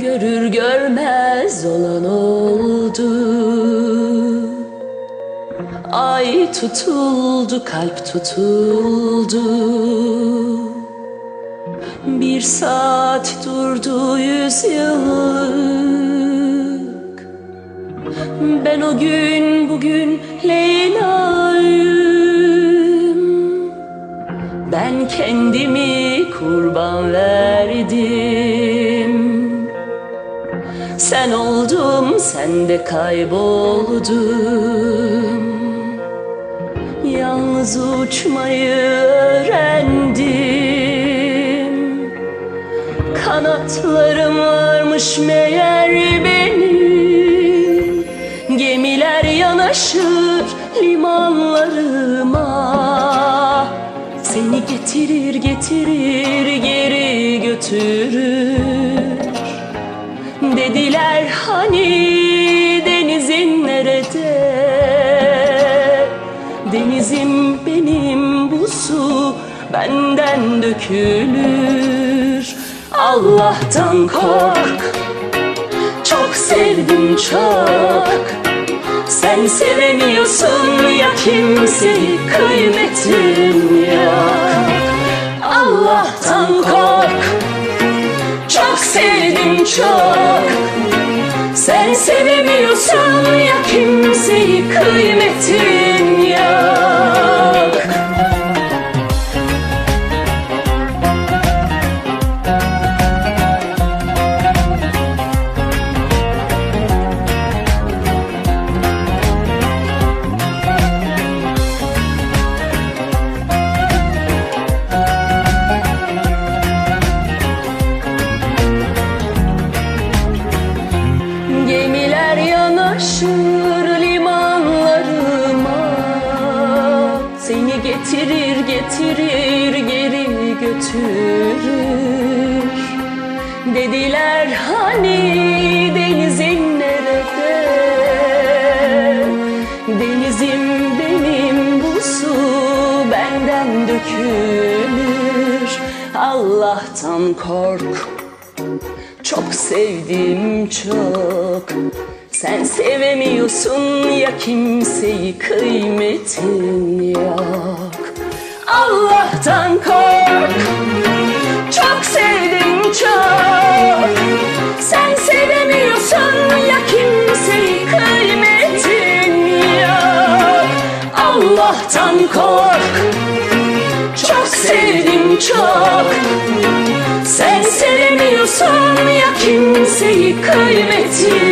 Görür görmez olan oldu. Ay tutuldu kalp tutuldu. Bir saat durdu yüzyıllık Ben o gün bugün Leyla Ben kendimi kurban verdim. Sen oldum, sen de kayboldum Yalnız uçmayı öğrendim. Kanatlarım varmış meğer benim. Gemiler yanaşır limanlarıma Seni getirir getirir geri götürür. Dediler hani denizin nerede? Denizim benim bu su benden dökülür. Allah'tan kork Çok sevdim çok. Sen sevemiyorsun ya kimseyi kıymetin Çok sevdim çok. Sen sevemiyorsun ya kimseyi kıymetin getirir getirir geri götürür. Dediler hani denizin nerede? Denizim benim bu su benden dökülür. Allah'tan kork çok sevdim çok. Sen sevemiyorsun ya kimseyi kıymetin yok Allah'tan kork. Çok sevdim çok. Sen sevemiyorsun ya kimseyi kıymetin yok. Allah'tan kork. Çok sevdim çok. Sen sevemiyorsun ya kimseyi kıymetin